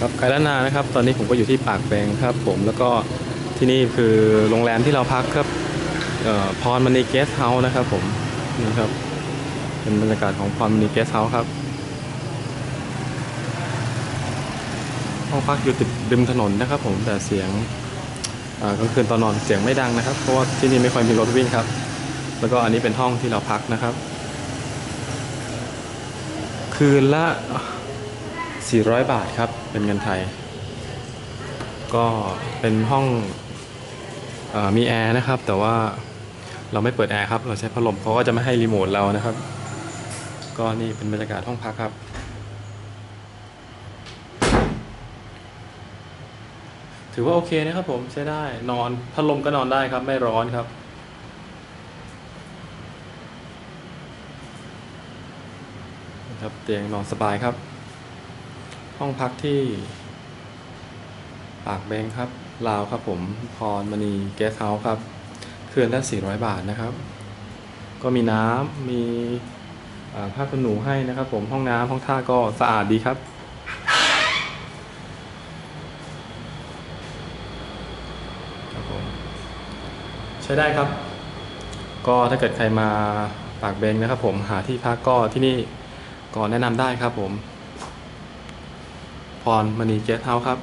ครับไกลล้านนานะครับ ตอนนี้ผมก็อยู่ที่ปากแปงครับ ผมแล้วก็ที่นี่คือโรงแรมที่เราพักครับเอ่อพรมณีเกสเฮาส์นะครับ ผมนี่ครับเป็นบรรยากาศของพรมณีเกสเฮาส์ครับห้องพักอยู่ติดริมถนนนะครับ ผมแต่เสียงกลางคืนตอนนอนเสียงไม่ดังนะครับ เพราะว่าที่นี่ไม่ค่อยมีรถวิ่งครับ แล้วก็อันนี้เป็นห้องที่เราพักนะครับ คืนละ 400 บาทครับ เป็นเงินไทย ก็เป็นห้องออมีแอร์นะครับ แต่ว่าเราไม่เปิดแอร์ครับ เราใช้พัดลมเขาก็จะไม่ให้รีโมทเรานะครับ ก็นี่เป็นบรรยากาศห้องพักครับ ถือว่าโอเคนะครับผมใช้ได้นอนพัดลมก็นอนได้ครับ ไม่ร้อนครับนะครับเตียงนอนสบายครับ ห้องพักที่ ปากเบงครับลาวครับผมพรมณีเกสเฮาส์ครับ คืนละ 400 บาทนะครับ ก็มีน้ำมีผ้าขนหนูให้นะครับ ผมห้องน้ำห้องท่าก็สะอาดดีครับครับผมใช้ได้ครับ ก็ถ้าเกิดใครมาปากเบงนะครับ ผมหาที่พักก็ที่นี่ก็แนะนำได้ครับผม พรมณีเกสเฮาส์ครับ